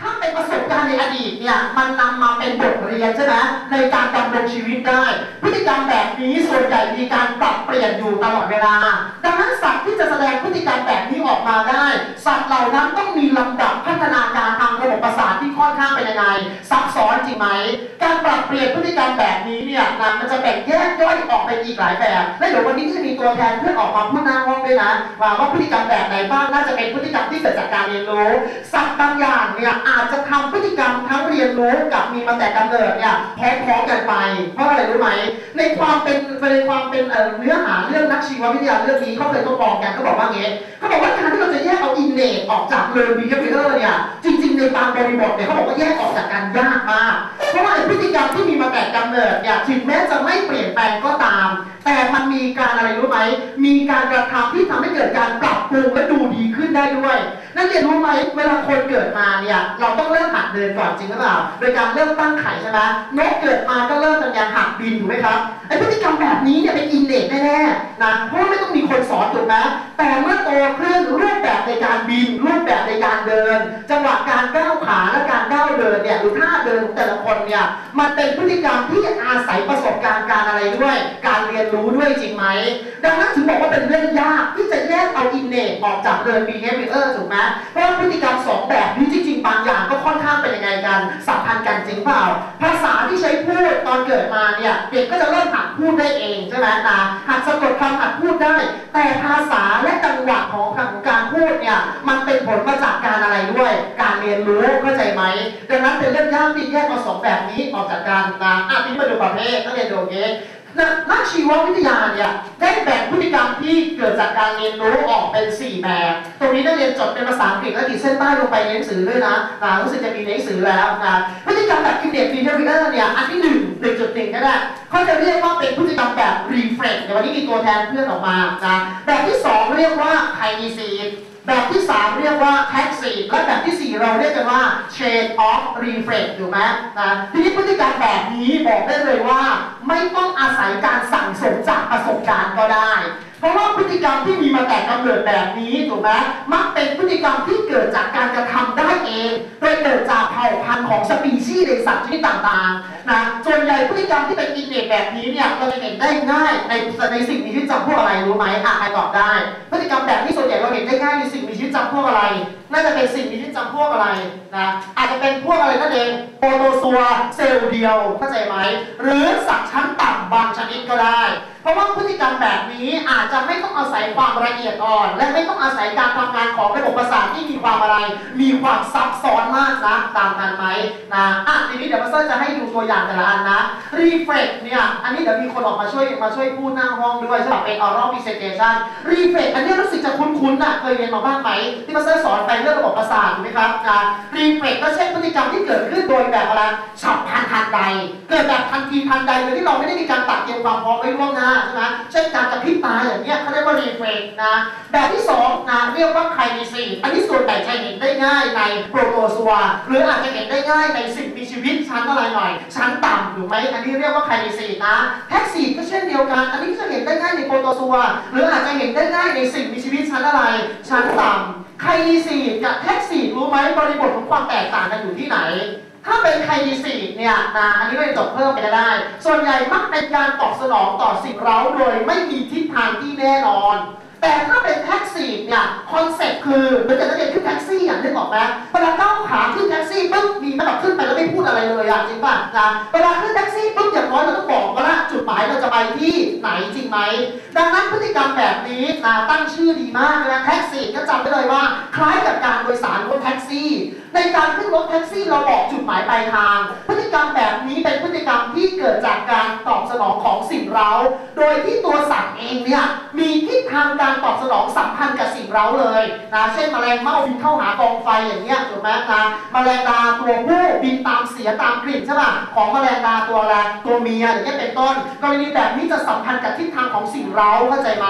ถ้าเป็นประสบการณ์ในอดีตเนี่ยมันนำมาเป็นบทเรียนใช่ไหมในการดำรงชีวิตได้ พฤติกรรมแบบนี้ส่วนใหญ่มีการปรับเปลี่ยนอยู่ตลอดเวลา ดังนั้นสัตว์ที่จะแสดงพฤติกรรมแบบนี้ออกมาได้ สัตว์เหล่านั้นต้องมีลำดับพัฒนาการทางระบบประสาทที่ค่อนข้างเป็นยังไงซับซ้อนจริงไหม การปรับเปลี่ยนพฤติกรรมแบบนี้เนี่ยนะมันจะแบ่งแยกย่อยออกเป็นอีกหลายแบบ และเดี๋ยววันนี้จะมีตัวแทนเพื่อนออกมาพูดหน้าห้องด้วยนะว่าว่าพฤติกรรมแบบไหนบ้างน่าจะเป็นพฤติกรรมที่เกิดจากการเรียนรู้สัตว์บางอย่างเนี่ยอาจจะทำพฤติกรรมทั้งเรียนรู้กับมีมาแต่กำเนิดเนี่ยพร้อมๆกันไป เพราะอะไรรู้ไหม ในความเป็นในความเป็นเอ่อเนื้อหาเรื่องนักชีววิทยาเรื่องนี้เขาเคยทดลองกันเขาบอกว่าไงเขาบอกว่าการที่เราจะแยกเอาอินเนตออกจากเลอร์บีเฮฟเวอร์เนี่ยจริง ๆ ในบางบริบทเนี่ยเขาบอกว่าแยกออกจากกันยากมากเพราะว่าพฤติกรรมที่มีมาแต่กำเนิดเนี่ยถึงแม้จะไม่เปลี่ยนแปลงก็ตาม แต่มันมีการอะไรรู้ไหมมีการกระทำที่ทำให้เกิดการปรับปรุงและดูดีขึ้นได้ด้วย นั่นเรียนรู้ไหมเวลาคนเกิดมาเนี่ยเราต้องเริ่มหัดเดินก่อนจริงหรือเปล่าโดยการเริ่มตั้งไข่ใช่ไหมนกเกิดมาก็เริ่มเป็นการหักบินถูกไหมครับไอ้พฤติกรรมแบบนี้เนี่ยเป็นอินเนตแน่ๆนะเพราะว่าไม่ต้องมีคนสอนถูกไหมแต่เมื่อโตขึ้นรูปแบบในการบิน รูปแบบในการเดิน จังหวะการก้าวขาและการก้าวเดินเนี่ยหรือท่าเดินของแต่ละคนเนี่ยมันเป็นพฤติกรรมที่อาศัยประสบการณ์การอะไรด้วย การเรียนรู้ด้วยจริงไหมดังนั้นถึงบอกว่าเป็นเรื่องยากที่จะแยกเอาอินเนตออกจากเดิน behavior ถูกไหมเพราะว่าพฤติกรรมสองแบบนี้จริง ๆ บางอย่างก็ค่อนข้างเป็นยังไงกันสัมพันธ์กันจริงเปล่า ภาษาที่ใช้พูดตอนเกิดมาเนี่ยเด็กก็จะเริ่มหัดพูดได้เองใช่ไหมนะหัดสะกดคำหัดพูดได้ แต่ภาษาและจังหวะของของการพูดเนี่ยมันเป็นผลมาจากการอะไรด้วย การเรียนรู้เข้าใจไหมดังนั้นเป็นเรื่องยากที่แยกเอาสองแบบนี้ออกจากกันนะอะทีนี้มาดูประเภทนักเรียนดูโอเก นักชีววิทยาเนี่ยได้แบ่งพฤติกรรมที่เกิดจากการเรียนรู้ออกเป็น 4 แบบ ตรงนี้นักเรียนจดเป็นภาษาอังกฤษและขีดเส้นใต้ลงไปในหนังสือด้วยนะนะรู้สึกจะมีในหนังสือแล้วนะพฤติกรรมแบบอินเดียฟีเจอร์เนี่ยอันที่ 1 1.1 ก็ได้เขาจะเรียกว่าเป็นพฤติกรรมแบบ reflex เดี๋ยววันนี้มีตัวแทนเพื่อนออกมานะแบบที่ 2 เรียกว่า kinesis แบบที่ 3 เรียกว่า taxi และแบบที่ 4 เราเรียกกันว่า chain of reflex อยู่ไหมนะทีนี้พฤติกรรมแบบนี้บอกได้เลยว่าไม่ต้องอาศัยการสั่งสมจากประสบการณ์ก็ได้ เพราะว่าพฤติกรรมที่มีมาแต่กำเนิดแบบนี้ถูกไหมมักเป็นพฤติกรรมที่เกิดจากการกระทำได้เอง โดยเกิดจากเผ่าพันธุ์ของสปีชีส์ในสัตว์ชนิดต่างๆนะส่วนใหญ่พฤติกรรมที่เป็นอินเนตแบบนี้เนี่ยเราจะเห็นได้ง่ายในในสิ่งมีชีวิตจำพวกอะไรรู้ไหมอะใครตอบได้ พฤติกรรมแบบนี้ส่วนใหญ่เราเห็นได้ง่ายในสิ่งมีชีวิตจำพวกอะไรน่าจะเป็นสิ่งมีชีวิตจำพวกอะไรนะอาจจะเป็นพวกอะไรนั่นเองโปรโตซัวเซลล์เดียวเข้าใจไหมหรือสัตว์ชั้นต่ำบางชนิดก็ได้ เพราะว่าพฤติกรรมแบบนี้อาจจะไม่ต้องอาศัยความละเอียดอ่อน และไม่ต้องอาศัยการทำงานของระบบประสาทที่มีความอะไร มีความซับซ้อนมากนะตามกันไหมนะอะทีนี้เดี๋ยวมาสเตอร์จะให้ดูตัวอย่างแต่ละอันนะ reflex เนี่ยอันนี้เดี๋ยวมีคนออกมาช่วยมาช่วยพูดหน้าห้องด้วยสำหรับเป็น oral presentation reflex อันนี้รู้สึกจะคุ้นๆนะเคยเรียนมาบ้างไหมที่มาสเตอร์สอนไปเรื่องระบบประสาทไหมครับนะ reflex ก็เช่นพฤติกรรมที่เกิดขึ้นโดยแบบอะไรฉับพลันทันใด เกิดแบบทันทีทันใดโดยที่เราไม่ได้มีการตัดเตรียมความพร้อมไว้ล่วงหน้าใช่ไหมเช่นการกระพริบตาอย่างเนี้ยเขาเรียกว่า reflex นะแบบที่สองนะเรียกว่า kinesis อันนี้ส่วนใหญ่จะเห็นได้ง่ายในโปรโตซัวหรืออาจจะเห็นได้ง่ายในสิ่งมีชีวิตชั้นอะไรหน่อย ชั้นต่ำถูกไหมอันนี้เรียกว่า kinesis นะ taxis ก็เช่นเดียวกัน อันนี้จะเห็นได้ง่ายในโปรโตซัวหรืออาจจะเห็นได้ง่ายในสิ่งมีชีวิตชั้นอะไร ชั้นต่ำ ไคดีซีดกับ taxis รู้ไหมบริบทของความแตกต่างกันอยู่ที่ไหน ถ้าเป็นไคนีสีเนี่ยนะอันนี้เราจบเพิ่มไปก็ได้ ส่วนใหญ่มักเป็นการตอบสนองต่อสิ่งเร้าโดยไม่มีทิศทางที่แน่นอนแต่ถ้าเป็นแท็กซี่เนี่ยคอนเซ็ปต์คือเมือนกับนักเรียนขึ้นแท็กซี่อย่างนึกออกไหมเวลาก้าวขาขึ้นแท็กซี่ปุ๊บ มีมันแบบขึ้นไปแล้วไม่พูดอะไรเลยอะจริงป่ะนะเวลาขึ้นแท็กซี่ปุ๊บอย่างน้อยเราต้องบอกว่าละจุดหมายเราจะไปที่ไหนจริงไหมดังนั้นพฤติกรรมแบบนี้นะตั้งชื่อดีมากนะแท็กซี่ก็จำไว้เลยว่า คล้ายกับการโดยสารรถแท็กซี่ ในการขึ้นรถแท็กซี่เราบอกจุดหมายปลายทาง พฤติกรรมแบบนี้เป็นพฤติกรรมที่เกิดจากการตอบสนองของสิ่งเรา โดยที่ตัวสัตว์เองเนี่ยมีทิศทางการตอบสนองสัมพันธ์กับสิ่งเราเลยนะเช่นแมลงเม่าบินเข้าหากองไฟอย่างเงี้ยถูกไหมนะแมลงดาตัวผู้บินตามเสียตามกลิ่นใช่ป่ะของแมลงดาตัวแรกตัวเมียอย่างเงี้ยเป็นต้น กรณีแบบนี้จะสัมพันธ์กับทิศทางของสิ่งเร้าเข้าใจไหม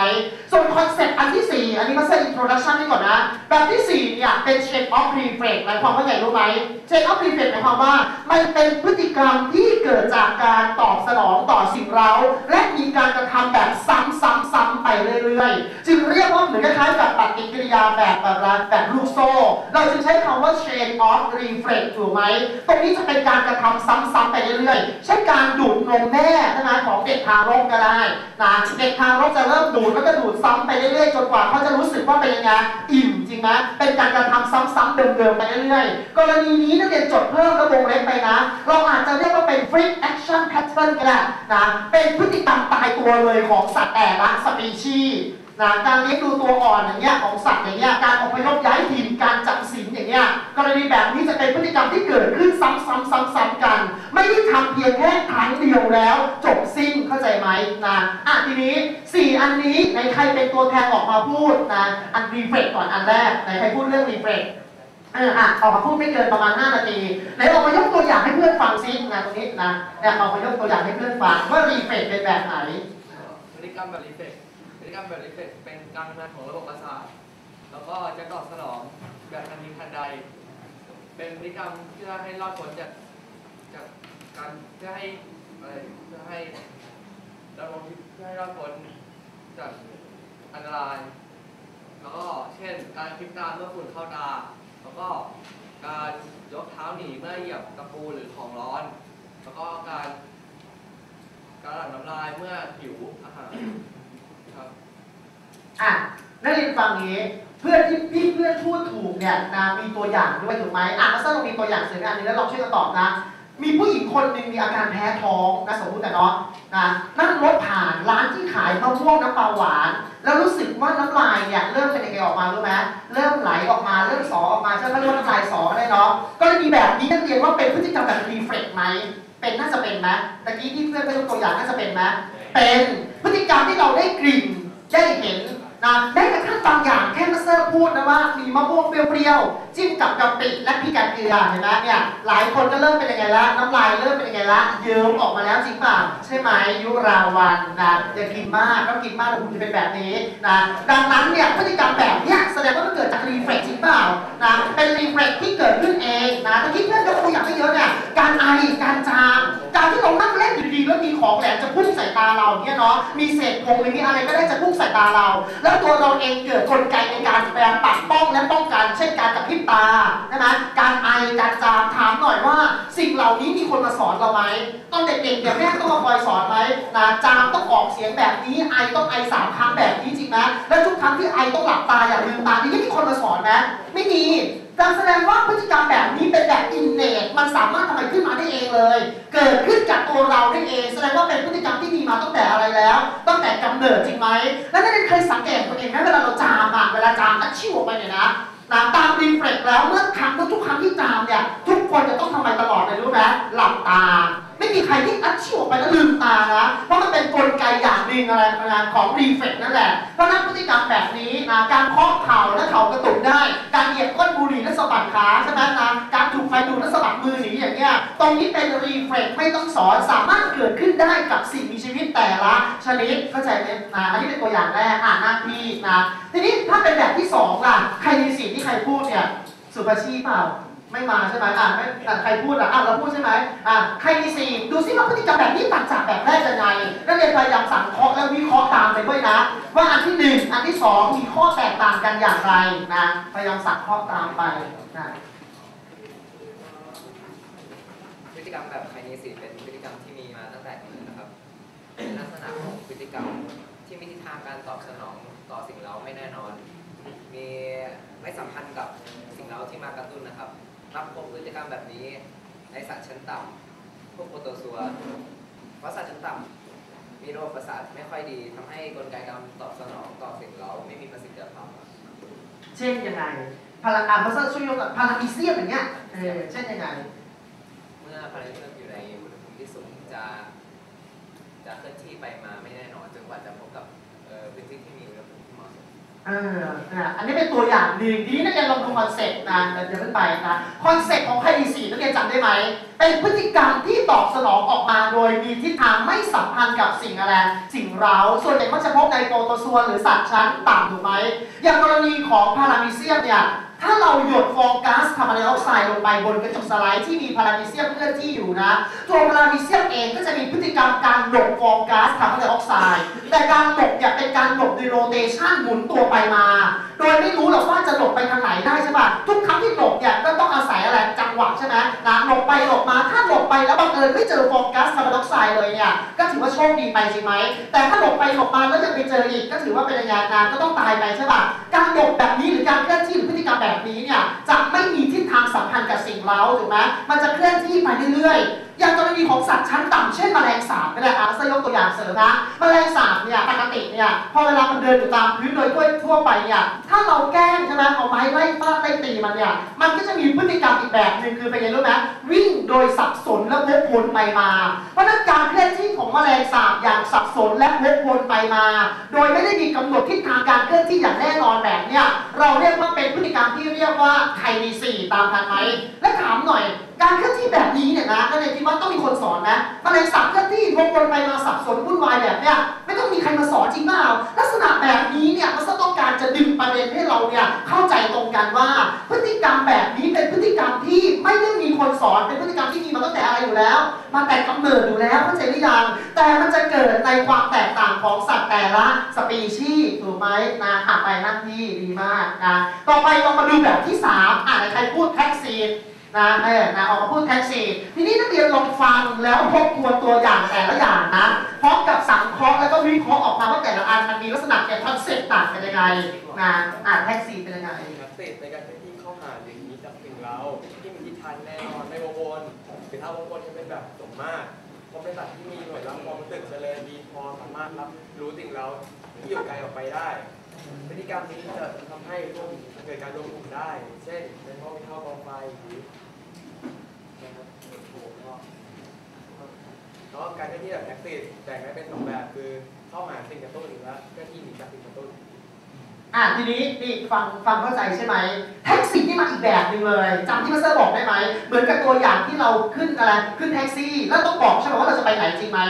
ส่วนคอนเซ็ปต์อันที่สี่อันนี้มาเซอร์อินโทรดักชันนี่ก่อนนะ แบบที่สี่เนี่ย เป็น chain of reflex หมายความว่าไงรู้ไหม chain of reflex หมายความว่า มันเป็นพฤติกรรมที่เกิดจากการตอบสนองต่อสิ่งเร้า และมีการกระทำแบบซ้ำๆๆไปเรื่อยๆ จึงเรียกว่าเหมือนคล้ายๆกับปฏิกิริยาแบบแบบแบบลูกโซ่ เราจึงใช้คำว่า chain of reflex ถูกไหมตรงนี้จะเป็นการกระทำซ้ำๆไปเรื่อยๆ เช่นการดูดนมแม่ใช่ไหมของเด็กทารกก็ได้นะเด็กทารกจะเริ่มดูดแล้วก็ดูดซ้ำไปเรื่อยๆ จนกว่าเขาจะรู้สึกว่าเป็นยังไงอิ่มจริงไหมเป็นการกระทำซ้ำๆเดิมๆไปเรื่อยๆ กรณีนี้นักเรียนจดเพิ่มแล้ววงเล็บไปนะ เราอาจจะเรียกว่าเป็น freak action pattern ก็ได้นะเป็นพฤติกรรมตายตัวเลยของสัตว์แต่ละสปีชีส์ นะการเลี้ยงดูตัวอ่อนอย่างเงี้ยของสัตว์อย่างเงี้ยการอพยพย้ายถิ่นการจับสินอย่างเงี้ยกรณีแบบนี้จะเป็นพฤติกรรมที่เกิดขึ้นซ้ำๆๆๆกัน ไม่ได้ทำเพียงแค่ครั้งเดียวแล้ว จบสิ้นเข้าใจไหมนะอะทีนี้สี่อันนี้ในใครเป็นตัวแทนออกมาพูดนะอันรีเฟรชก่อนอันแรกไหนใครพูดเรื่องรีเฟรชเอออะออกมาพูดไม่เกินประมาณ 5 นาทีไหนออกมายกตัวอย่างให้เพื่อนฟังซินะตรงนี้นะเนี่ยออกมายกตัวอย่างให้เพื่อนฟังว่ารีเฟรชเป็นแบบไหนพฤติกรรมแบบรีเฟก ฤติกรรมแบบรีเฟกเป็นการทำงานของระบบประสาท แล้วก็จะตอบสนองแบบทันทีทันใด เป็นพฤติกรรมเพื่อให้รอดพ้นจากจากการเพื่อให้อะไรเพื่อให้รงชีวิตเพื่อให้รอดพ้นจากอันตราย แล้วก็เช่น การพลิกตาเมื่อฝุ่นเข้าตา แล้วก็การยกเท้าหนีเมื่อเหยียบตะปูหรือของร้อน แล้วก็การการหลั่งน้ำลายเมื่อหิวอาหาร อะนักเรียนฟังนี้เพื่อนที่พี่เพื่อนพูดถูกเนี่ยนะมีตัวอย่างด้วยถูกไหมอะมาสร้ามีตัวอย่างเสร็จอันนี้แล้วลองช่วยกันตอบนะ มีผู้หญิงคนหนึ่งมีอาการแพ้ท้องนะสมมติแต่เนาะนะนั่งรถผ่านร้านที่ขายมะม่วงน้ำปลาหวาน แล้วรู้สึกว่าน้ำลายเนี่ยเริ่มเป็นยังไงออกมารู้ไหมเริ่มไหลออกมาเริ่มสอออกมาใช่ไหมเรียกว่าน้ำลายสอได้เนาะก็เลยมีแบบนี้นักเรียนว่าเป็นพฤติกรรมแบบรีเฟล็กไหมเป็นน่าจะเป็นไหมตะกี้ที่เพื่อนไปยกตัวอย่างน่าจะเป็นไหม เป็นพฤติกรรมที่เราได้กลิ่นได้เห็นนะแม้กระทั่งบางอย่างแค่มาเซอร์พูดนะว่ามีมะม่วงเปรี้ยวๆจิ้มกับกะปิและพริกกะเกลือเห็นไหมเนี่ยหลายคนก็เริ่มเป็นยังไงละน้ำลายเริ่มเป็นยังไงละเยิ้มออกมาแล้วจริงเปล่าใช่ไหมยุราวันนะอย่ากินมากถ้ากินมากแล้วคุณจะเป็นแบบนี้นะดังนั้นเนี่ยพฤติกรรมแบบเนี้ยแสดงว่ามันเกิดจากรีเฟล็กจริงเปล่านะเป็นรีเฟล็กที่ ตาเราเนี่ยเนาะมีเศษพงหรือมีอะไรก็ได้จะพุ่งใส่ตาเรา แล้วตัวเราเองเกิดกลไกในการพยายามปัดป้องและป้องกัน เช่นการกระพริบตาใช่ไหมการไอการจามถามหน่อยว่า สิ่งเหล่านี้มีคนมาสอนเราไหมตอนเด็กๆเดี๋ยวแม่ต้องมาคอยสอนไหมนะจามต้องออกเสียงแบบนี้ไอต้องไอสามครั้งแบบนี้จริงไหมแล้วทุกครั้งที่ไอต้องหลับตาอย่าลืมตานี่มีคนมาสอนไหมไม่มี การแสดงว่าพฤติกรรมแบบนี้เป็นแบบอินเนตมันสามารถทำไมขึ้นมาได้เองเลย เกิดขึ้นจากตัวเราได้เอง แสดงว่าเป็นพฤติกรรมที่มีมาตั้งแต่อะไรแล้ว ตั้งแต่กำเนิดจริงไหม แล้วนั่นเคยสังเกตตัวเองไหมเวลาเราจามอะเวลาจามอัดชิวออกไปเนี่ยนะนะตามรีเฟล็กแล้วเมื่อครั้งทุกครั้งที่จามเนี่ยทุกคนจะต้องทำอะไรตลอดเลยรู้ไหมหลับตา ไม่มีใครที่อัดชิวออกไปแล้วลืมตานะ เพราะมันเป็นกลไกอย่างหนึ่งอะไรนะของรีเฟกนั่นแหละ เพราะนั้นพฤติกรรมแบบนี้นะการเคาะเข่าและเข่ากระตุกได้ การเหยียบก้นบุหรี่และสะบัดขาใช่ไหมนะการถูกไฟดูดและสะบัดมือหนีอย่างเงี้ยตรงนี้เป็นรีเฟกไม่ต้องสอนสามารถเกิดขึ้นได้กับสิ่งมีชีวิตแต่ละชนิดเข้าใจไหมอ่าอันนี้เป็นตัวอย่างแรกอ่านหน้าที่นะทีนี้ถ้าเป็นแบบที่สองล่ะใครมีสิ่งที่ใครพูดเนี่ยสุภาชีเปล่า ไม่มาใช่ไหมอ่าไม่อะใครพูดอะอะเราพูดใช่ไหมอ่าใครมีสี่ดูซิว่าพฤติกรรมแบบนี้ต่างจากแบบแรกยังไงนักเรียนพยายามสังเคราะห์และวิเคราะห์ตามไปด้วยนะ ว่าอันที่หนึ่งอันที่สองมีข้อแตกต่างกันอย่างไรนะพยายามสังเคราะห์ตามไปนะพฤติกรรมแบบไคเนสิสเป็นพฤติกรรมที่มีมาตั้งแต่กำเนิดนะครับเป็นลักษณะของพฤติกรรมที่มีทิศทางการตอบสนองต่อสิ่งเร้าไม่แน่นอน มีไม่สัมพันธ์กับสิ่งเร้าที่มากระตุ้นนะครับ มักพบพฤติกรรมแบบนี้ ในสัตว์ชั้นต่ำพวกโปรโตซัวเพราะสัตว์ชั้นต่ำมีระบบประสาทไม่ค่อยดีทำให้กลไกการตอบสนองต่อสิ่งเร้าไม่มีประสิทธิภาพครับเช่นยังไงพลังอ่าภาษาช่วยยกแบบพลังอีเซียมอย่างเงี้ยเออเช่นยังไง เมื่อพาราเมอยู่ในอุณหภูมิที่สูงจะจะเคลื่อนที่ไปมาไม่แน่นอนจนกว่าจะพบกับเอ่อพื้นที่ที่มี เออนะอันนี้เป็นตัวอย่างหนึ่งทีนี้นักเรียนลองดูคอนเซ็ปต์นะเดี๋ยวขึ้นไปนะคอนเซ็ปต์ของไคดีสีนักเรียนจำได้ไหม เป็นพฤติกรรมที่ตอบสนองออกมาโดยมีทิศทางไม่สัมพันธ์กับสิ่งอะไร สิ่งเร้า ส่วนใหญ่มักจะพบในโปรโตซัวหรือสัตว์ชั้นต่ำถูกไหม อย่างกรณีของพารามิเซียมเนี่ย ถ้าเราหยดฟองก๊าซคาร์บอนไดออกไซด์ลงไปบนกระจกสไลด์ที่มีพารามิเซียมเคลื่อนที่อยู่นะ ตัวพารามิเซียมเองก็จะมีพฤติกรรมการหลบฟองก๊าซคาร์บอนไดออกไซด์ แต่การหลบเนี่ยเป็น รีโรเตชันหมุนตัวไปมา โดยไม่รู้หรอกว่าจะหลบไปทางไหนได้ใช่ป่ะทุกครั้งที่หลบเนี่ยก็ต้องอาศัยอะไรจั หวะใช่ไหมนะหลบไปหลบมาถ้าหลบไปแล้วบังเอิญไม่เจอโฟกัสคาร์บอนไดออกไซด์เลยเนี่ยก็ถือว่าโชคดีไปจริงไหมแต่ถ้าหลบไปหลบมาแล้วยังไปเจออีกก็ถือว่าเป็นระยะนานก็ต้องตายไปใช่ป่ะการหลบแบบนี้หรือการเคลื่อนที่หรือพฤติกรรมแบบนี้เนี่ยจะไม่มีทิศทางสัมพันธ์กับสิ่งเร้าถูกไหมมันจะเคลื่อนที่ไปเรื่อยๆ อย่างกรณีของสัตว์ชั้นต่ำเช่นแมลงสาบก็ได้อาซยกตัวอย่างเสริมนะแมลงสาบเนี่ยปกติเนี่ยพอเวลามันเดินอยู่ตามพื้นโดยทั่วไปเนี่ยถ้าเราแกล้งใช่ไหมเอาไม้ไล่ฟาดไล่ตีมันเนี่ยมันก็จะมีพฤติกรรมอีกแบบหนึ่งคือเป็นไงรู้ไหมวิ่งโดยสับสนและวกวนไปมา เพราะนั้นการเคลื่อนที่ของแมลงสาบอย่างสับสนและวกวนไปมา โดยไม่ได้มีกำหนดทิศทางการเคลื่อนที่อย่างแน่นอนแบบเนี่ยเราเรียกว่าเป็นพฤติกรรมที่เรียกว่าไคนีซีตามทันไหมและถามหน่อย การเคลื่อนที่แบบนี้เนี่ยนะนักเรียนคิดว่าต้องมีคนสอนนะแมลงสาบเคลื่อนที่วกวนไปมาสับสนวุ่นวายแบบเนี้ยไม่ต้องมีใครมาสอนจริงเปล่า กษณะแบบนี้เนี่ยมันก็ต้องการจะดึงประเด็นให้เราเนี่ยเข้าใจตรงกันว่า พฤติกรรมแบบนี้เป็นพฤติกรรมที่ไม่ได้มีคนสอนเป็นพฤติกรรมที่มีมาตั้งแต่อะไรอยู่แล้ว มาแต่กำเนิดอยู่แล้วเข้าใจหรือยังแต่มันจะเกิดในความแตกต่างของสัตว์แต่ละสปีชีส์ถูกไหมนะอะไปนั่งที่ดีมากนะต่อไปเรามาดูแบบที่สามอะไหนใครพูดแท็กซี่ นะเออนะออกมาพูดแท็กซี่ ทีนี้นักเรียนลองฟังแล้วทบทวนตัวอย่างแต่ละอย่างนะพร้อมกับสังเคราะห์แล้วก็วิเคราะห์ออกมาว่าแต่ละอันมันมีลักษณะเนี่คอนเซ็ปต์ต่างกันยังไงนะอ่านแท็กซี่เป็นยังไงนักเตะในการที่เข้าหาหรือหนีจากสิ่งเราที่มีทิศทางแน่นอนไม่วกวนหรือถ้าวกวนจะเป็นแบบสมมาตรเพราะเป็นสัตว์ที่มีหน่วยรับความรู้สึกเจริญดีพอสามารถรับรู้สิ่งเราที่อยู่ไกลออกไปได้พฤติกรรมนี้จะทำให้ร่วมเกิดการรวมกลุ่มได้ เช่นเป็นห้องเข้ากองไฟหรือ นะครับแล้วก็การเคลื่อนที่แบบแอคทีฟแบ่งได้เป็นสองแบบคือเข้าหาสิ่งกระตุ้นหรือว่าเคลื่อนที่หนีจากสิ่งกระตุ้นอะทีนี้นี่ฟังฟังเข้าใจใช่ไหมแท็กซี่นี่มาอีกแบบหนึ่งเลยจำที่มาสเตอร์บอกได้ไหมเหมือนกับตัวอย่างที่เราขึ้นอะไรขึ้นแท็กซี่ แล้วต้องบอกใช่ไหมว่าเราจะไปไหนจริงไหม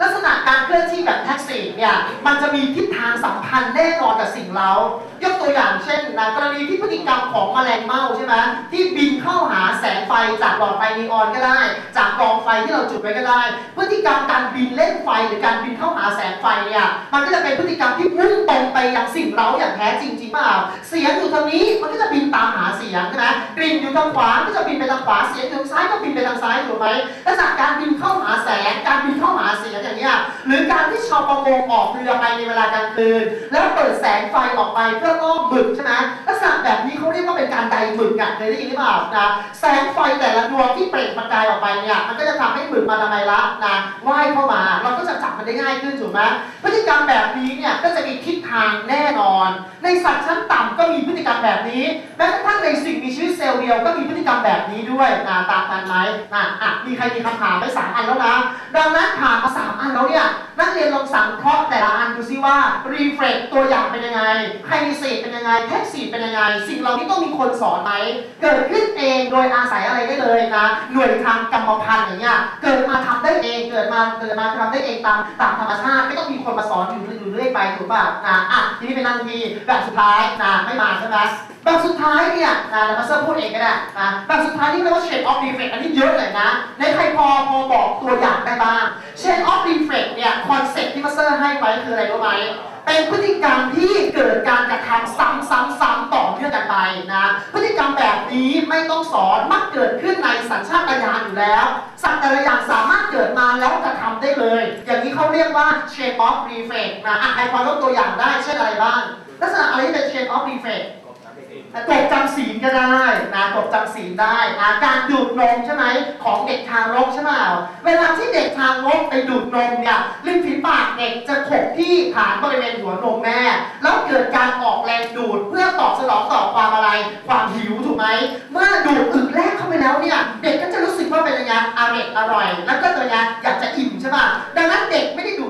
ลักษณะการเคลื่อนที่แบบแท็กซี่เนี่ยมันจะมีทิศทางสัมพันธ์แน่นอนกับสิ่งเรา ตัวอย่างเช่นนะกรณีที่พฤติกรรมของแมลงเม่าใช่ไหมที่บินเข้าหาแสงไฟจากหลอดไฟนีออนก็ได้ จากกองไฟที่เราจุดไว้ก็ได้ พฤติกรรมการบินเล่นไฟหรือการบินเข้าหาแสงไฟเนี่ยมันก็จะเป็นพฤติกรรมที่มุ่งตรงไปยังสิ่งเราอย่างแท้จริงจริงเปล่าเสียงอยู่ทางนี้มันก็จะบินตามหาเสียงใช่ไหมกลิ่นอยู่ทางขวาก็จะบินไปทางขวาเสียงอยู่ทางซ้ายก็บินไปทางซ้ายถูกไหมลักษณะการบินเข้าหาแสงการบินเข้าหาเสียงอย่างเนี้ยหรือการที่ชาวประมงออกเรือไปในเวลากลางคืน แล้วเปิดแสงไฟออกไปเพื่อล่อหมึกใช่ไหมลักษณะแบบนี้เขาเรียกว่าเป็นการใดหมึกอะเคยได้ยินหรือเปล่านะแสงไฟแต่ละดวงที่เปล่งประกายออกไปเนี่ยมันก็จะทำให้หมึกมาทำไมละนะว่ายเข้ามาเราก็จะจับมันได้ง่ายขึ้นถูกไหมพฤติกรรมแบบนี้เนี่ยก็จะมีทิศทางแน่นอน ในสัตว์ชั้นต่ำก็มีพฤติกรรมแบบนี้แม้กระทั่งในสิ่งมีชีวิตเซลล์เดียวก็มีพฤติกรรมแบบนี้ด้วยนะตามกันไหมนะอะมีใครมีคำถามไปสามอันแล้วนะดังนั้นผ่านมาสามอันแล้วเนี่ย เรียนลองสังเคราะห์แต่ละอันดูซิว่ารีเฟรชตัวอย่างเป็นยังไงไคนิเซตเป็นยังไงแท็กซีเป็นยังไง สิ่งเหล่านี้ต้องมีคนสอนไหมเกิดขึ้นเองโดยอาศัยอะไรได้เลยนะหน่วยทางกรรมพันธุ์อย่างเงี้ยเกิดมาทำได้เองเกิดมาเกิดมาทำได้เองตามตามธรรมชาติ ไม่ต้องมีคนมาสอนอยู่อยู่เรื่อยไปถูกป่ะนะอะทีนี้เป็นนั่งทีแบบสุดท้ายนะไม่มาใช่ไหมแบบสุดท้ายเนี่ยนะเดี๋ยวมาเซอร์พูดเองก็ได้นะแบบสุดท้ายที่เรียกว่า shape of defect อันนี้เยอะเลยนะในใครพอพอบอกตัวอย่างได้บ้าง shape of defect เนี่ยคอนเซ็ปต์ที่มาเซอร์ให้ไว้คืออะไรรู้ไหมเป็นพฤติกรรมที่เกิดการกระทำซ้ำๆๆต่อเนื่องกันไปนะพฤติกรรมแบบนี้ไม่ต้องสอนมักเกิดขึ้นในสัญชาตญาณอยู่แล้ว สัตว์แต่ละอย่างสามารถเกิดมาแล้วกระทำได้เลย อย่างนี้เขาเรียกว่า shape of reflex นะอะใครพอยกตัวอย่างได้เช่นอะไรบ้างลักษณะอะไรที่เป็น shape of reflex กบจำศีลก็ได้นะ กบจำศีลได้นะการดูดนมใช่ไหมของเด็กทารกใช่ไหมเวลาที่เด็กทารกไปดูดนมเนี่ยริมฝีปากเด็กจะขบที่ฐานบริเวณหัวนมแม่ แล้วเกิดการออกแรงดูดเพื่อตอบสนองต่อความอะไร ความหิวถูกไหมเมื่อดูดอึแรกเข้าไปแล้วเนี่ยเด็กก็จะรู้สึกว่าเป็นยังไงอร่อยอร่อย แล้วก็ตัวยังอยากจะอิ่มใช่ป่ะดังนั้นเด็กไม่ได้ดู